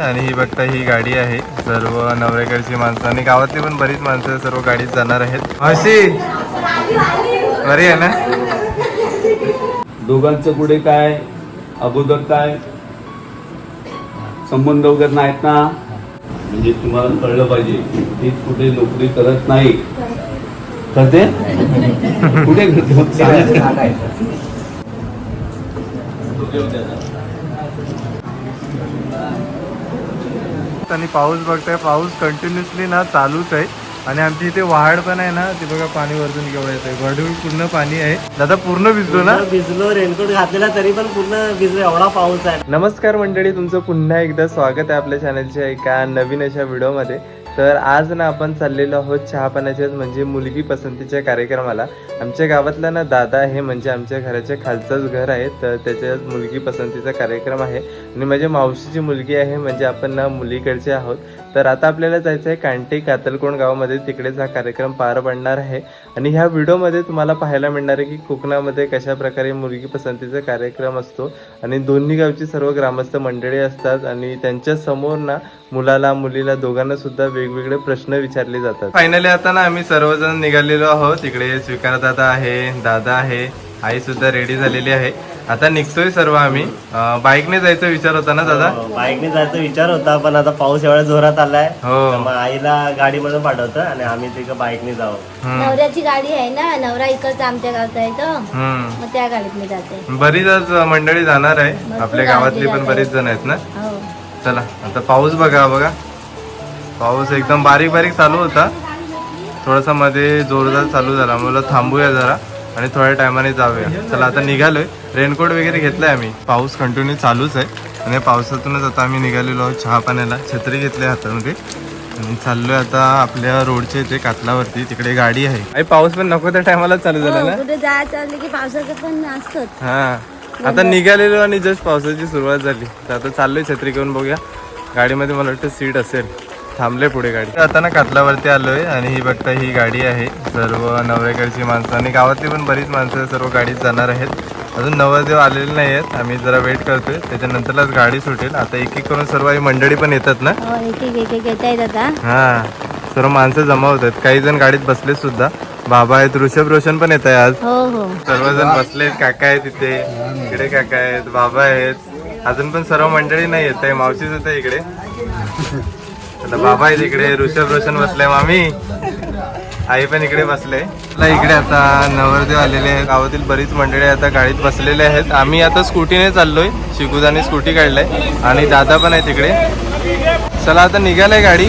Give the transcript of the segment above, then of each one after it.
आणि ही बघता ही गाडी आहे. सर्व नवरेकडची माणसं आणि गावातली पण बरीच माणसं सर्व गाडीत जाणार आहेत. मावशी! बरी आहे ना? दोघांचं पुढे काय? अगोदर काय? संबंध वगैरे नाहीत ना? म्हणजे तुम्हाला कळलं पाहिजे ती कुठे नोकरी करत नाही. करते? कुठे करते? दोघे होते आता. आणि पाऊस बघताय पाऊस कंटिन्युअसली ना चालूच आहे. आणि आमची इथे वाहाड पण आहे ना ती बघा पाणी वरतून केवढं येतंय. वडूळ पूर्ण पाणी आहे. दादा पूर्ण भिजलो ना? भिजलो रेनकोट घातलेला तरी पण पूर्ण भिजलो एवढा पाऊस आहे. नमस्कार मंडळी तुमचं पुन्हा एकदा स्वागत आहे आपल्या चॅनलच्या एका नवीन अशा व्हिडिओमध्ये तर आज ना आपण चाललेलो आहोत चहापाण्याच्या म्हणजे मुलगी पसंतीच्या कार्यक्रमाला. आमच्या गावातला ना दादा आहे म्हणजे आमच्या घराच्या खालचंच घर आहे. तर त्याच्यात मुलगी पसंतीचा कार्यक्रम आहे. आणि माझ्या मावशीची मुलगी आहे म्हणजे आपण ना मुलीकडचे आहोत. तर आता आपल्याला जायचं आहे कांटे कातलकोण गावामध्ये. तिकडेच हा कार्यक्रम पार पडणार आहे. आणि ह्या व्हिडिओमध्ये तुम्हाला पाहायला मिळणार आहे की कोकणामध्ये कशा प्रकारे मुलगी पसंतीचा कार्यक्रम असतो. आणि दोन्ही गावची सर्व ग्रामस्थ मंडळी असतात. आणि त्यांच्यासमोर ना मुलाला मुलीला दोघांना सुद्धा वेगवेगळे प्रश्न विचारले जातात. फायनली आता ना आम्ही सर्वजण निघालेलो आहोत. इकडे स्वीकार दादा आहे दादा आहे आई सुद्धा रेडी झालेली आहे. आता निघतोय सर्व आम्ही. बाईकने जायचा विचार होता ना दादा? बाईकने जायचा विचार होता पण आता पाऊस एवढ्या जोरात आलाय. हो. आईला गाडीमधून पाठवतं आणि आम्ही तिकडे बाईकने जाऊ. नवऱ्याची गाडी आहे ना नवरा इकडचा आमच्या गावचा आहे तो. हम्म. मग त्या गाडीत मी जाते. बरीच मंडळी जाणार आहे. आपल्या गावातली पण बरीच जण आहेत ना? हो. चला आता पाऊस बघा बघा. पाऊस एकदम बारीक बारीक चालू होता. थोडासा मध्ये जोरदार चालू झाला. मला थांबूया जरा आणि थोड्या टायमाने जाऊया. चला आता निघालोय. रेनकोट वगैरे घेतलाय आम्ही. पाऊस कंटिन्यू चालूच आहे. आणि पावसातूनच आता आम्ही निघालेलो आहोत चहा पाण्याला. छत्री घेतली हातामध्ये. आणि चाललोय आता आपल्या रोडच्या इथे कातलावरती. तिकडे गाडी आहे. आई पाऊस पण नको त्या टायमाला चालू झाला हो, ना असतोच. हा. आता निघालेलो आणि जस्ट पावसाची सुरुवात झाली. तर आता चाललोय छत्री घेऊन बघूया. गाडीमध्ये मला वाटतं सीट असेल. थांबले पुढे गाडी. आता ना कातलावरती आलोय आणि ही बघता ही गाडी आहे. सर्व नवरेकडची माणसं आणि गावातली पण बरीच माणसं सर्व गाडीत जाणार आहेत. अजून नवरदेव आलेले नाही आहेत आम्ही जरा वेट करतोय. त्याच्यानंतरच गाडी सुटेल. आता एक एक करून सर्व ही मंडळी पण येतात ना? हो एक एक एक हा. सर्व माणसं जमा होत आहेत. काही जण गाडीत बसले सुद्धा. बाबा आहेत. ऋषभ रोशन पण येत आहे आज. हो हो. सर्वजण बसलेत. काका आहेत इथे. इकडे काका आहेत. बाबा आहेत. अजून पण सर्व मंडळी नाही येत आहे. मावशीच येत इकडे. आता बाबा आहे इकडे ऋषभ रोशन बसलाय मामी. आई पण इकडे बसले. इकडे आता नवरदेव आलेले आहेत. गावातील बरीच मंडळी आता गाडीत बसलेले आहेत. आम्ही आता स्कूटीने चाललोय. शिकुदाने स्कूटी काढलाय. आणि दादा पण आहे तिकडे चला आता निघालाय गाडी.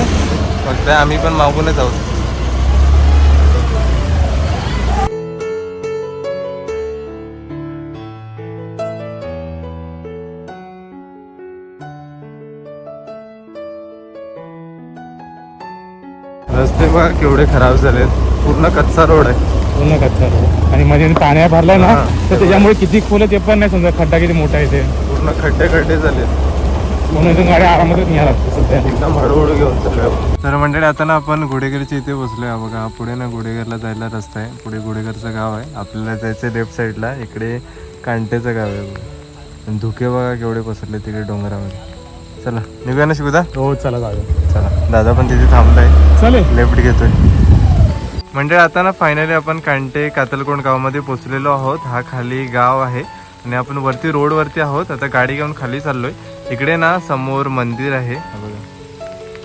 फक्त आम्ही पण मागूनच आहोत. बघा केवढे खराब झालेत? पूर्ण कच्चा रोड आहे. पूर्ण कच्चा रोड. आणि मध्ये पाण्या भरलाय ना हा. तर त्याच्यामुळे किती खोल ते पण नाही समजा खड्डा किती मोठा आहे ते. पूर्ण खड्डे खड्डे झालेत. म्हणून इथून गाड्या आरामातच सध्या. एकदम हळूहळू घेऊन तर मंडळी आता ना आपण घोडेघरच्या इथे बसलोय. हा बघा पुढे ना घोडेघरला जायला रस्ता आहे. पुढे घोडेघरचं गाव आहे. आपल्याला जायचं लेफ्ट साईडला. इकडे कांटेचं गाव आहे. बघा. आणि धुके बघा केवढे पसरले तिकडे डोंगरामध्ये. चला निघूया ना शिकुदा हो चला जाऊया चला. दादा पण तिथे थांबलाय. चालेल. लेफ्ट घेतोय. म्हणजे आता ना फायनली आपण कांटे कातलकोण गावामध्ये पोहोचलेलो आहोत. हा खाली गाव आहे आणि आपण वरती रोड वरती आहोत. आता गाडी घेऊन खाली चाललोय. इकडे ना समोर मंदिर आहे.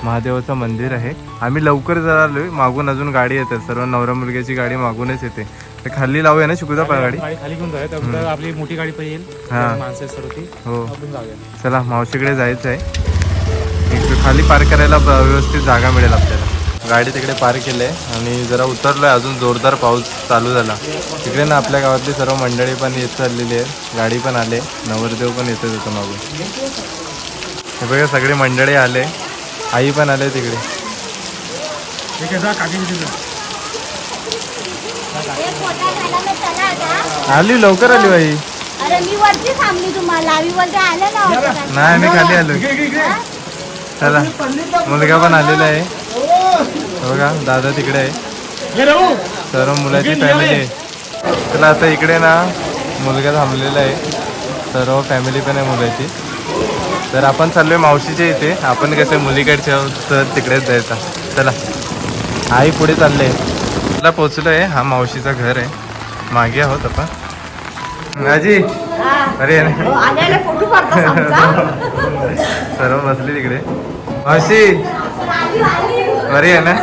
महादेवाचं मंदिर आहे. आम्ही लवकर जरा आलोय मागून अजून गाडी येते सर्व नवरा मुलग्याची गाडी मागूनच येते. तर खाली लावूया ना शिकुदा पण गाडी गाडी खाली घेऊन जाऊया. त्यानंतर आपली मोठी गाडी पण येईल. हा. माणसं आहेत सर्व ती हो. आपण जाऊया. चला मावशीकडे जायचं आहे एक खाली पार्क करायला ब- व्यवस्थित जागा मिळेल आपल्याला. गाडी तिकडे पार्क केली आहे आणि जरा उतरलोय. अजून जोरदार पाऊस चालू झाला. तिकडे ना आपल्या गावातली सर्व मंडळी पण येत चाललेली आहे गाडी पण आले. नवरदेव पण येतच होतं मागून. हे बघा सगळे मंडळी आले. आई पण आले तिकडे. ठीक आहे जा काकी तिथे जा. आली लवकर आली बाई. अरे मी वरती थांबली तुम्हाला. आम्ही वरती आले ना वरती. नाही आम्ही खाली आलो. चला. मुलगा पण आलेला आहे. हे बघा दादा तिकडे आहे. ये राहू. सर्व मुलाची फॅमिली आहे. चला आता इकडे ना मुलगा थांबलेला आहे. सर्व फॅमिली पण आहे मुलाची. तर आपण चाललोय मावशीच्या इथे. आपण कसे मुलीकडचे आहोत तर तिकडेच जायचा. चला. आई पुढे चालले. मला पोचलोय हा मावशीचं घर आहे. मागे आहोत आपण. आजी. अरे सर्व बसले तिकडे. मावशी. बरी आहे ना?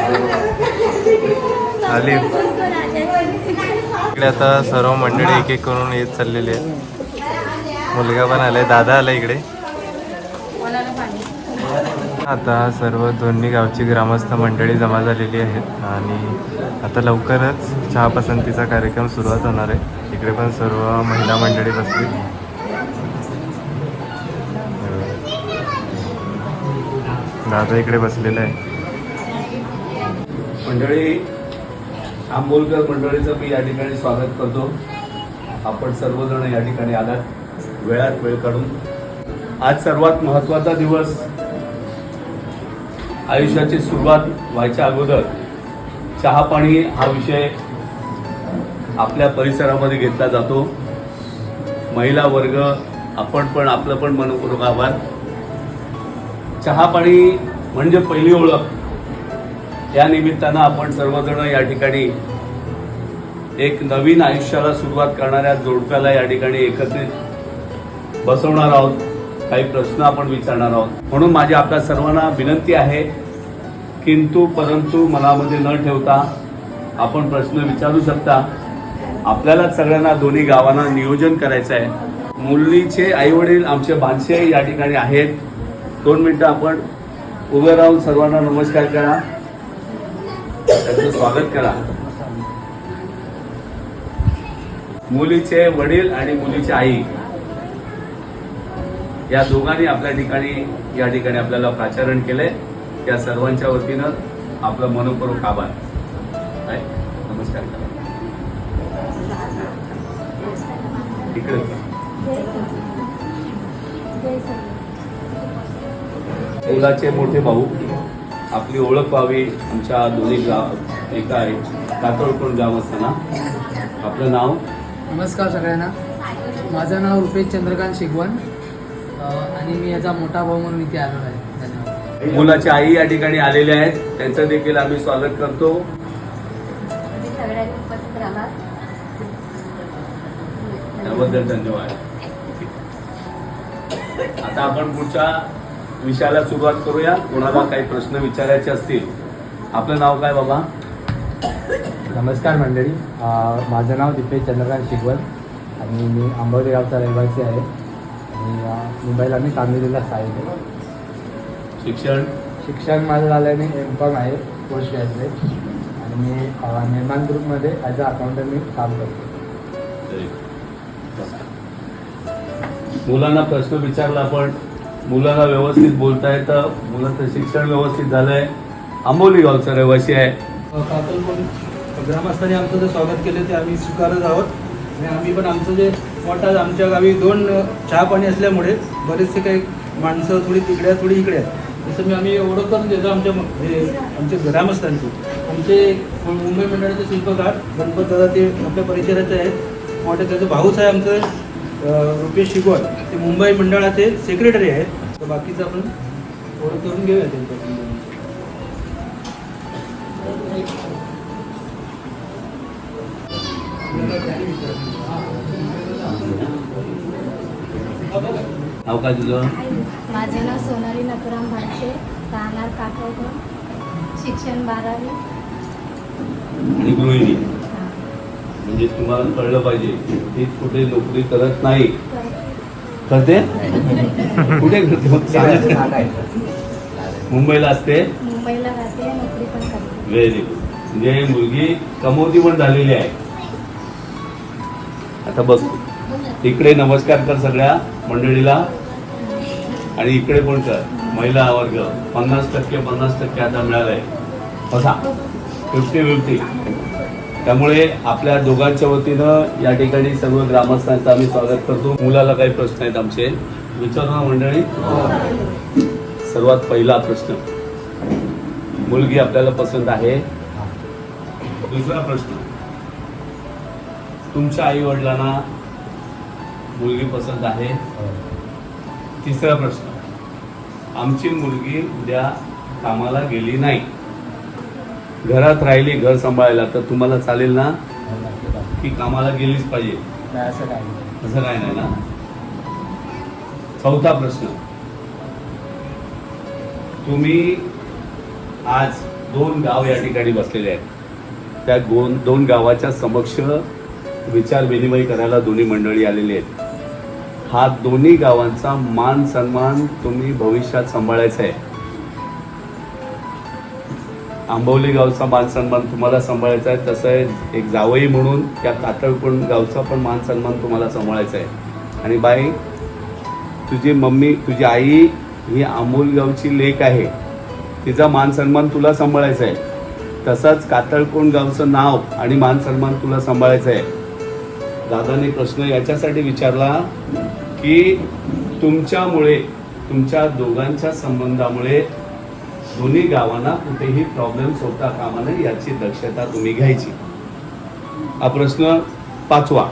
आली. इकडे आता सर्व मंडळी एक एक करून येत चाललेली आहे मुलगा पण आलाय दादा आला इकडे. आता सर्व दोन्ही गावची ग्रामस्थ मंडळी जमा झालेली आहेत आणि आता लवकरच चहा पसंतीचा कार्यक्रम सुरुवात होणार आहे. इकडे पण सर्व महिला मंडळी बसली दादा इकडे बसलेला आहे मंडळी आंबोलकर मंडळीचं मी या ठिकाणी स्वागत करतो. आपण सर्वजण या ठिकाणी आलात. वेळात वेळ काढून. आज सर्वात महत्त्वाचा दिवस आयुष्याची सुरुवात व्हायच्या अगोदर चहा पाणी हा विषय आपल्या परिसरामध्ये घेतला जातो. महिला वर्ग आपण पण आपलं पण मनपूर्वक आभार. चहा पाणी म्हणजे पहिली ओळख. या निमित्तानं आपण सर्वजण या ठिकाणी एक नवीन आयुष्याला सुरुवात करणाऱ्या जोडप्याला या ठिकाणी एकत्रित बसवणार आहोत. काही प्रश्न आपण विचारणार आहोत. म्हणून माझी आपल्या सर्वांना विनंती आहे किंतु परंतु मनामध्ये न ठेवता आपण प्रश्न विचारू शकता. आपल्याला सगळ्यांना दोन्ही गावांना नियोजन करायचं आहे. मुलीचे आईवडील आमचे बांधशे या ठिकाणी आहेत. दोन मिनटं आपण उभे राहून सर्वांना नमस्कार करा. त्याचं स्वागत करा. मुलीचे वडील आणि मुलीची आई. या दोघांनी आपल्या ठिकाणी या ठिकाणी आपल्याला प्राचारण केलंय. त्या सर्वांच्या वतीनं आपलं मनपूर्वक आभार. काय? नमस्कार करा. इकडे मुलाचे मोठे भाऊ आपली ओळख व्हावी आमच्या दोन्ही गाव एका आहे कातोळकोण गाव असताना आपलं नाव? नमस्कार सगळ्यांना. माझं नाव रुपेश चंद्रकांत शिगवण. आणि मी याचा मोठा भाऊ म्हणून इथे आलेलो आहे. धन्यवाद. मुलाची आई या ठिकाणी आलेल्या आहेत. त्यांचं देखील आम्ही स्वागत करतो. सगळ्यांनी उपस्थित राहणार त्याबद्दल धन्यवाद. आता आपण पुढच्या विषयाला सुरुवात करूया. कोणाला काही प्रश्न विचारायचे असतील? आपलं नाव काय बाबा? नमस्कार मंडळी. अ, माझं नाव दीपेश चंद्रकांत शिगवण आणि मी आंबवली गावचा रहिवासी आहे. आणि मुंबईला मी कामगिरीला स्थायिक आहे. शिक्षण? शिक्षण माझं झाल्याने एम कॉम आहे पोस्ट ग्रॅज्युएट आणि मी निर्माण ग्रुपमध्ये ॲज अ अकाउंटंट मी काम करतो. मुलांना प्रश्न विचारला आपण मुलांना व्यवस्थित बोलता येतं मुलाचं शिक्षण व्यवस्थित झालंय. आंबोली गावचा रहिवासी आहे. कातलकोण ग्रामस्थांनी आमचं जे स्वागत केलं ते आम्ही स्वीकारत आहोत. आणि आम्ही पण आमचं जे मोठा आमच्या गावी दोन चहा पाणी असल्यामुळे बरेचसे काही माणसं थोडी तिकडे आहेत थोडी इकडे आहेत. जसं मी आम्ही ओळख करून देतो आमच्या म- हे आमचे ग्रामस्थांची. आमचे मुंबई मंडळाचे शिल्पकार गणपत दादा ते आपल्या परिसराचे आहेत. मोठे त्याचं भाऊच आहे आमचं रुपेश शिगवण ते मुंबई मंडळाचे सेक्रेटरी आहेत. तर बाकीचं आपण ओळख करून घेऊया त्यांच्याकडून. नाव काय तुझं? माझं नाव सोनाली नथुराम भाटसे राहणार काठवकर शिक्षण बारावी. आणि गृहिणी. म्हणजे तुम्हाला कळलं पाहिजे ती कुठे नोकरी करत नाही. करते. कुठे करते. मुंबईला असते? मुंबईला राहते नोकरी पण करते. व्हेरी गुड म्हणजे मुलगी कमवती पण झालेली आहे. आता बस इकडे नमस्कार कर सगळ्या मंडळीला. आणि इकडे पण कर? महिला वर्ग. पन्नास टक्के पन्नास टक्के आता मिळालंय. असा फिफ्टी फिफ्टी त्यामुळे आपल्या दोघांच्या वतीनं या ठिकाणी सर्व ग्रामस्थांचं आम्ही स्वागत करतो. मुलाला काही प्रश्न आहेत आमचे. विचारू ना मंडळी? सर्वात पहिला प्रश्न. मुलगी आपल्याला पसंत आहे. दुसरा प्रश्न. तुमच्या आई वडिलांना मुलगी पसंत आहे? तिसरा प्रश्न. आमची मुलगी उद्या कामाला गेली नाही. घरात राहिली घर सांभाळायला तर तुम्हाला चालेल ना? की कामाला गेलीच पाहिजे? असं काय नाही ना? चौथा प्रश्न. तुम्ही आज दोन गाव या ठिकाणी बसलेले आहेत. त्या दोन दोन गावाच्या समक्ष विचार विनिमय करायला दोन्ही मंडळी आलेली आहेत. हा दोन्ही गावांचा मान सन्मान तुम्ही भविष्यात सांभाळायचा आहे. आंबवली गावचा मान सन्मान तुम्हाला सांभाळायचा आहे. तसं आहे एक जावई म्हणून त्या कातळकोण गावचा पण मान सन्मान तुम्हाला सांभाळायचा आहे. आणि बाई तुझी मम्मी तुझी आई ही अमोल गावची लेक आहे. तिचा मान सन्मान तुला सांभाळायचा आहे. तसाच कातळकोण गावचं नाव आणि मान सन्मान तुला सांभाळायचं आहे. दादाने प्रश्न याच्यासाठी विचारला की तुमच्यामुळे तुमच्या दोघांच्या संबंधामुळे दोन्ही गावांना कुठेही प्रॉब्लेम्स होता कामा नये याची दक्षता तुम्ही घ्यायची. हा प्रश्न पाचवा.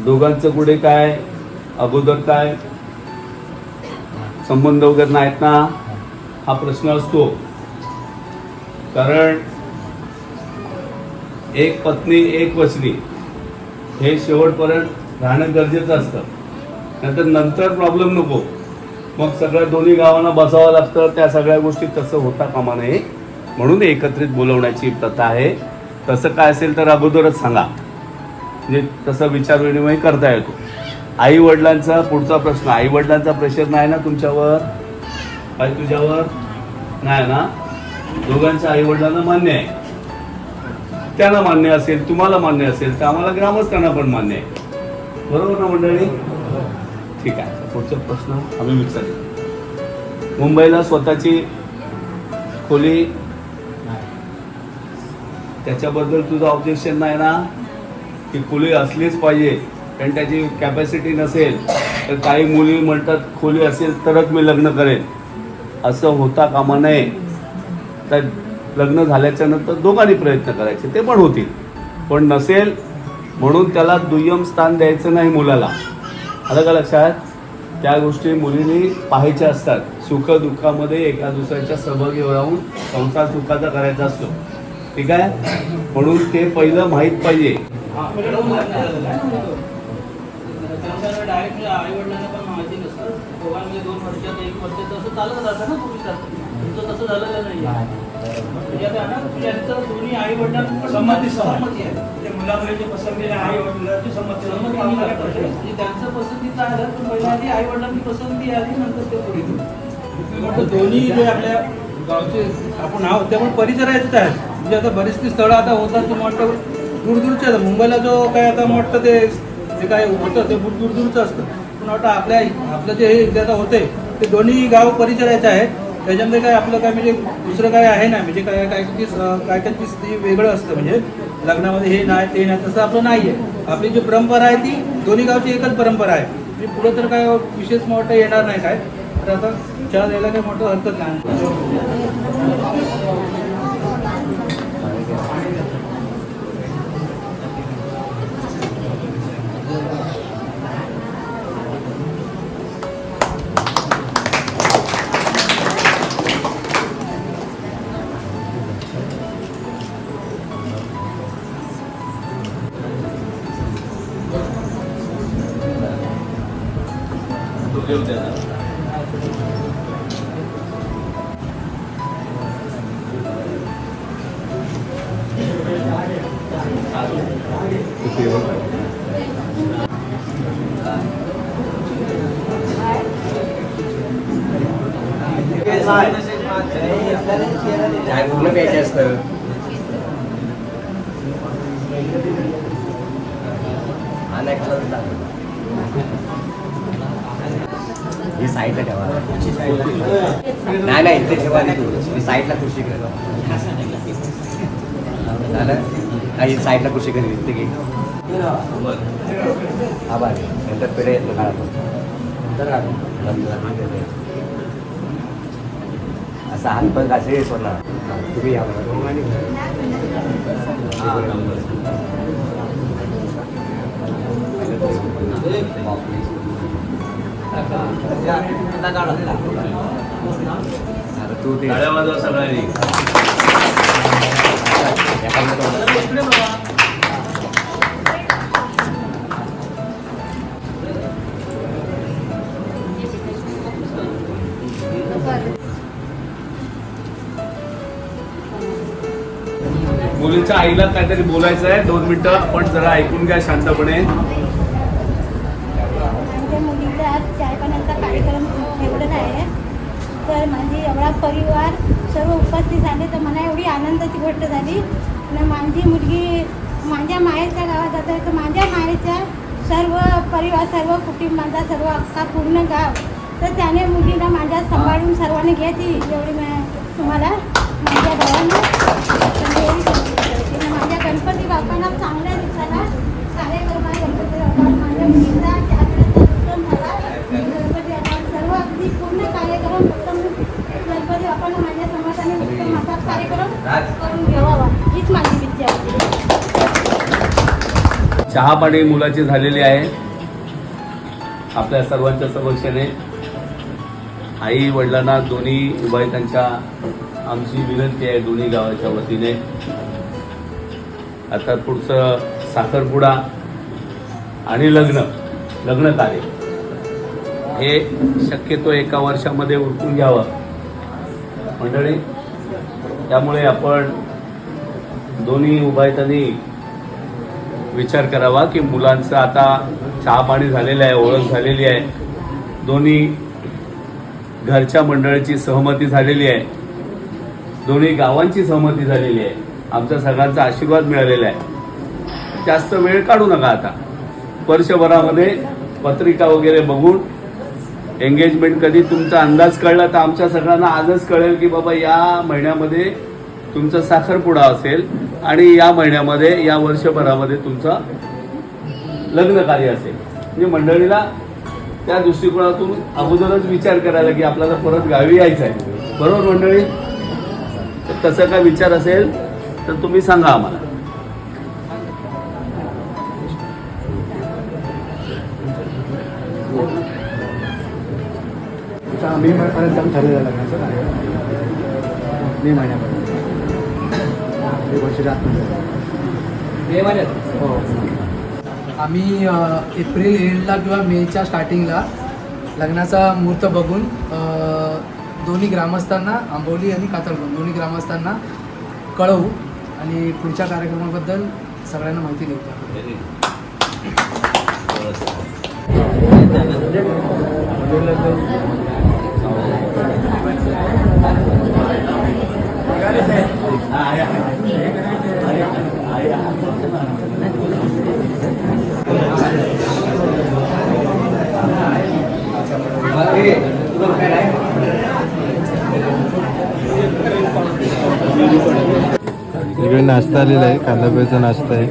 दोघांचं कुठे काय? अगोदर काय? संबंध वगैरे नाहीत ना? हा प्रश्न असतो. कारण एक पत्नी एक वचनी हे शेवटपर्यंत राहणं गरजेचं असतं. नंतर नंतर प्रॉब्लेम नको. मग सगळ्या दोन्ही गावांना बसावं लागतं. त्या सगळ्या गोष्टी तसं होता कामा नये. म्हणून एकत्रित बोलवण्याची प्रथा आहे. तसं काय असेल तर अगोदरच सांगा. म्हणजे तसं विचार विनिमय करता येतो. आई वडिलांचा पुढचा प्रश्न आई वडिलांचा प्रेशर नाही ना तुमच्यावर? काय तुझ्यावर? नाही ना? दोघांच्या आई वडिलांना मान्य आहे. त्यांना मान्य असेल तुम्हाला मान्य असेल तर आम्हाला ग्रामस्थांना पण मान्य आहे. बरोबर ना मंडळी? ठीक आहे. पुढचा प्रश्न आम्ही विचारू. मुंबईला स्वतःची खोली त्याच्याबद्दल तुझं ऑब्जेक्शन नाही ना? की खोली असलीच पाहिजे. कारण त्याची कॅपॅसिटी नसेल तर काही मुली म्हणतात खोली असेल तरच मी लग्न करेन. असं होता कामा नये. तर लग्न झाल्याच्यानंतर दोघांनी प्रयत्न करायचे. ते पण होतील. पण नसेल म्हणून त्याला दुय्यम स्थान द्यायचं नाही मुलाला. आलं का लक्षात? त्या गोष्टी मुलींनी पाहायच्या असतात. सुख दुःखामध्ये एका दुसऱ्याच्या सहभागी राहून संसार सुखाचा करायचा असतो. ठीक आहे? म्हणून ते पहिलं माहीत पाहिजे. दोन वर्षात एक चालत ना तसं झालेलं नाही दोन्ही आई संमती संमती आहे म्हणजे आई वडिलांची संमती संमती म्हणजे त्यांचं पण आधी आई वडिलांची पसंती नंतर ते पुढे दोन्ही जे आपल्या गावचे आपण आहोत त्यामुळे आपण परिसराचेच आहेत म्हणजे आता बरीचशी स्थळं आता होतात तुम्हाला वाटतं दूरदूरचे आता मुंबईला जो काय आता मला वाटतं ते जे काय होतं ते दूर दूरदूरचं असतं. पण वाटतं आपल्या आपलं जे हे आता होते ते दोन्ही गाव परिसराचे आहेत. त्याच्यामध्ये काय आपलं काय म्हणजे दुसरं काय आहे ना म्हणजे काय काय काय काय काय स्त्री वेगळं असतं म्हणजे लग्नामध्ये हे नाही ते नाही तसं आपलं नाही आहे आपली जी परंपरा आहे ती दोन्ही गावची एकच परंपरा आहे. म्हणजे पुढं तर काय विशेष मोठं येणार नाही काय. तर आता चहा द्यायला काही मोठं हरकत नाही. पूर्ण प्यायचे असतं ही साईडला ठेवा. नाही नाही इथे ठेवा मी साईडला खुर्ची कर झालं? हा, ही साईडला खुर्ची कर इथे घे. आभार नंतर पेढे येतो काढा. असा हात पण घासे सोडणार. तुम्ही या मला टाळ्या वाजवा सगळ्यांनी मुलीच्या आईला काहीतरी बोलायचं आहे दोन मिनिटं आपण जरा ऐकून घ्या शांतपणे आमच्या मुलीचा आज चायपाण्याचा कार्यक्रम एवढं आहे तर सगळा परिवार सर्व उपस्थित झाले तर मला एवढी आनंदाची गोष्ट झाली. आणि माझी मुलगी माझ्या माहेरच्या गावात जाते तर माझ्या माहेरच्या सर्व परिवार सर्व कुटुंबाचा सर्व अख्खा पूर्ण गाव तर त्याने मुलीला माझ्या सांभाळून सर्वांनी घ्यायची एवढी मी तुम्हाला माझ्या भावांना माझ्या गणपती बाप्पांना चांगल्या दिवसाला कार्यक्रम गणपती बाप्पा माझ्या मुलीचा त्यावेळेस उत्तम झाला गणपती बाप्पा सर्व अगदी पूर्ण कार्यक्रम उत्तम गणपती बाप्पांना माझ्या समाजाने उत्तम असा कार्यक्रम करून घ्यावा हीच माझी चहा पाणी मुलाची झालेली आहे. आपल्या सर्वांच्या समक्षेने आई वडिलांना दोन्ही उभायतांच्या आमची विनंती आहे दोन्ही गावाच्या वतीने. आता पुढचं साखरपुडा आणि लग्न लग्न कार्य हे शक्यतो एका वर्षामध्ये उरकून घ्यावं. मंडळी त्यामुळे आपण दोन्ही उभायतांनी विचार करावा की मुलांचं आता चहा पाणी झालेलं आहे ओळख झालेली आहे. दोन्ही घरच्या मंडळीची सहमती झालेली आहे. दोन्ही गावांची सहमती झालेली आहे. आमच्या सगळ्यांचा आशीर्वाद मिळालेला आहे. जास्त वेळ काढू नका आता. वर्षभरामध्ये पत्रिका वगैरे बघून एंगेजमेंट कधी तुमचा अंदाज कळला तर आमच्या सगळ्यांना आजच कळेल की बाबा या महिन्यामध्ये तुमचा साखरपुडा असेल आणि या महिन्यामध्ये या वर्षभरामध्ये तुमचा लग्न कार्य असेल. म्हणजे मंडळीला त्या दृष्टिकोनातून अगोदरच विचार करायला की आपल्याला परत गावी यायचं आहे. बरोबर मंडळी? तर तसं काय विचार असेल तर तुम्ही सांगा आम्हाला. मे महिन्यापर्यंत आम्ही ठरलेलं लग्नाचं मे महिन्यापर्यंत. एक वर्ष राहत मे महिन्यात? हो. आम्ही एप्रिल एंडला किंवा मेच्या स्टार्टिंगला लग्नाचा मुहूर्त बघून दोन्ही ग्रामस्थांना आंबोली आणि कातळगाव दोन्ही ग्रामस्थांना कळवू आणि पुढच्या कार्यक्रमाबद्दल सगळ्यांना माहिती देऊ. इकडे नाश्ता आलेला आहे कांदापोळीचा नाश्ता आहे.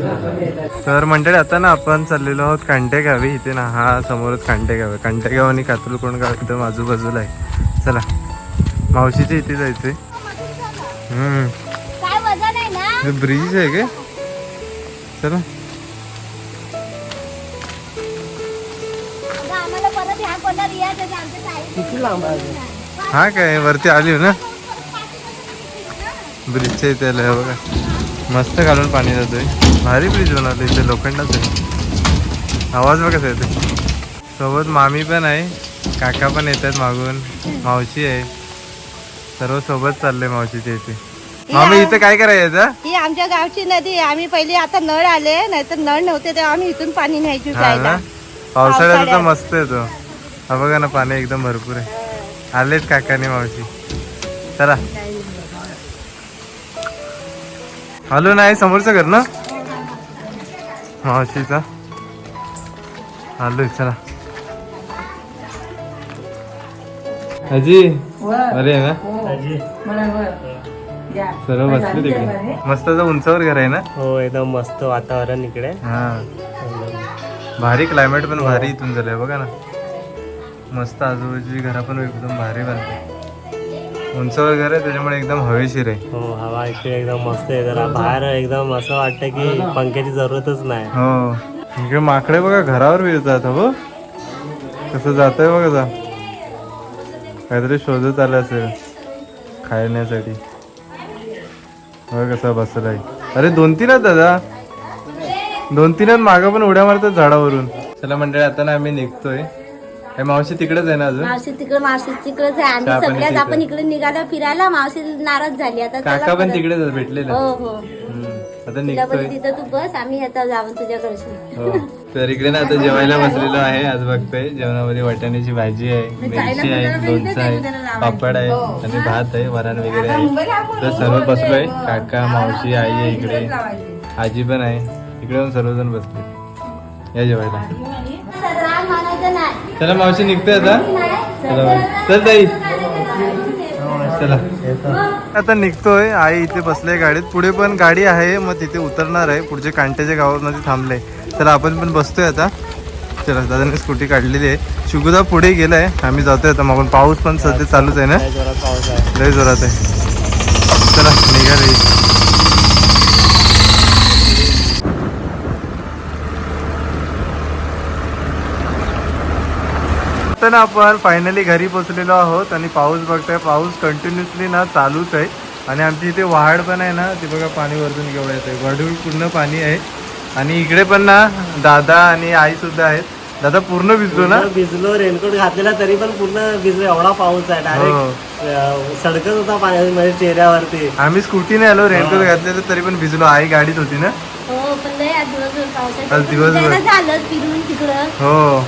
तर मंडळी आता ना आपण चाललेलो आहोत कांटे गावी इथे ना हा समोरच कांटे गाव आहे. कांटेगाव आणि कातुलकोण गाव एकदम आजूबाजूला आहे. चला मावशीच्या इथे जायचंय. काय वजन आहे ना? हे ब्रिज आहे का? चला. हा काय वरती आली हो ना? ब्रिजच्या इथे आलं बघा. मस्त घालून पाणी जातोय. भारी ब्रिज बनवलं इथे लोखंडाच. आहे आवाज बघा येते सोबत मामी पण आहे काका पण येत आहेत मागून मावशी आहे. सर्व सोबत चाललंय मावशीच्या इथे. मामी इथे काय करायचं? ही आमच्या गावची नदी आहे. आम्ही पहिले आता नळ आले नाहीतर नळ नव्हते तेव्हा आम्ही इथून पाणी न्यायची हा ना? प्यायला पावसाळ्यात. तर पावसाळ्यात. मस्त येतो हा बघा ना पाणी एकदम भरपूर आहे. आलेत काकाने मावशी. चला. आलो नाही समोरचं घर ना? मावशीचा. आलोय चला. अजी अरे ना? सर्व बसले तिकडे. मस्त उंचावर घर आहे ना? हो एकदम मस्त वातावरण इकडे. हा. भारी क्लायमेट पण भारी इथून झालंय बघा ना. मस्त आजूबाजूची घरा पण एकदम भारी बनते उंचावर घर आहे त्याच्यामुळे एकदम हवेशीर आहे. हो हवा इकडे एकदम मस्त आहे जरा बाहेर एकदम असं वाटतं की पंख्याची जरूरतच नाही. हो. इकडे माकडे बघा घरावर फिरतात हो कसं जात आहे बघा जा. काहीतरी शोधत आलं असेल खाण्यासाठी बघ कसा बसलाय? अरे दोन तीन आहेत दादा. दोन तीन आहेत मागं पण उड्या मारतात झाडावरून. चला मंडळी आता ना आम्ही निघतोय. हे मावशी तिकडेच आहे ना अजून? मावशी तिकडे मावशी तिकडेच आहे. आम्ही सगळ्यात. आपण इकडे निघालो फिरायला. मावशी नाराज झाली. आता चला काका पण परत. तिकडेच भेटलेले. हो हो. हम्म. आता तिला निघतोय. तिथं तू बस. आम्ही आता जाऊन तुझ्याकडे हो. तर इकडे ना आता जेवायला बसलेलो आहे. आज बघतोय जेवणामध्ये वाटाण्याची भाजी आहे मिरची आहे लोणचं आहे पापड आहे आणि भात आहे वरण वगैरे आहे. तर सर्व बसलोय. काका मावशी आई आहे इकडे. आजी पण आहे. इकडे पण सर्वजण बसले. या जेवायला. चला मावशी निघतोय आता. चला चल ताई. चला. आता निघतोय. आई इथे बसले गाडीत. पुढे पण गाडी आहे. मग तिथे उतरणार आहे. पुढच्या कांट्याच्या गावामध्ये थांबले. चला आपण पण बसतोय आता. चला दादाने स्कूटी काढलेली आहे. शुगुदा पुढे गेलाय. आम्ही जातोय आता. मग पाऊस पण सध्या चालूच आहे ना? लय जोरात आहे. चला निघाले ना आपण फायनली घरी पोचलेलो आहोत आणि पाऊस बघतोय पाऊस कंटिन्युअसली ना चालूच आहे. आणि आमची इथे वाहाड पण आहे ना ती बघा पाणी वरतून घेऊन येते वडूळ पूर्ण पाणी आहे. आणि इकडे पण ना दादा आणि आई सुद्धा आहेत. दादा पूर्ण भिजलो ना? भिजलो रेनकोट घातलेला तरी पण पूर्ण भिजलो एवढा पाऊस आहे. डायरेक्ट सडकत होता पाणी म्हणजे चेहऱ्यावरती. आम्ही स्कूटीने आलो रेनकोट घातलेलं तरी पण भिजलो. आई गाडीत होती ना? हो पण लय आज दिवसभर पाऊस आज दिवसभर. आहे झालं फिरून तिकडं. हो.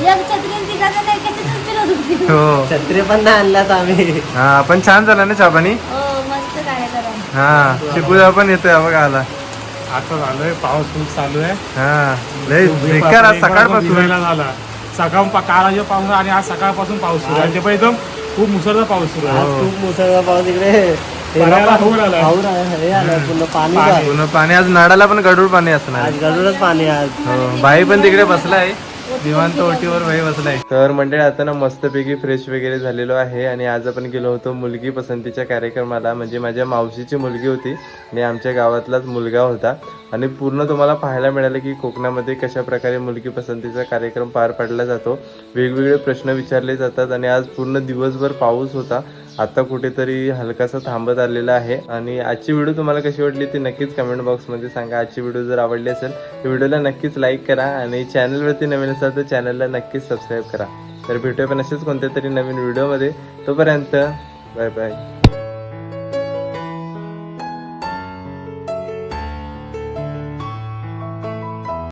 हो. छत्री पण नाही आणल्यात आम्ही. हा पण छान झाला ना चापानी हो मस्त कार्यक्रम हा शिकूया पण येतोय हा बघा आला आता झालोय पाऊस खूप चालू आहे. हा लय बेकार आज सकाळपासून. झाला. सकाळ आज पाऊस आणि आज सकाळपासून पाऊस सुरू आहे. ते पण एकदम खूप मुसळधार पाऊस सुरू आहे. आज खूप मुसळधार पाऊस इकडे. हे पाणी आज नाडाला पण गडूळ पाणी असणार आज गडूनच पाणी आज. हो बाई पण तिकडे बसलाय. निवांत ओटीवर वही बसलाय. तर मंडळी आता ना मस्तपैकी फ्रेश वगैरे झालेलो आहे आणि आज आपण गेलो होतो मुलगी पसंतीच्या कार्यक्रमाला. म्हणजे माझ्या मावशीची मुलगी होती आणि आमच्या गावातलाच मुलगा होता. आणि पूर्ण तुम्हाला पाहायला मिळालं की कोकणामध्ये कशा प्रकारे मुलगी पसंतीचा कार्यक्रम पार पाडला जातो. वेगवेगळे प्रश्न विचारले जातात आणि आज पूर्ण दिवसभर पाऊस होता. आता कुठेतरी हलकासा थांबत आलेला आहे. आणि आजची व्हिडिओ तुम्हाला कशी वाटली ती नक्कीच कमेंट बॉक्समध्ये सांगा. आजची व्हिडिओ जर आवडली असेल तर व्हिडिओला नक्कीच लाईक करा आणि चॅनलवरती नवीन असाल तर चॅनलला नक्कीच सबस्क्राईब करा. तर भेटूया पण असेच कोणत्या तरी नवीन व्हिडिओमध्ये तोपर्यंत बाय बाय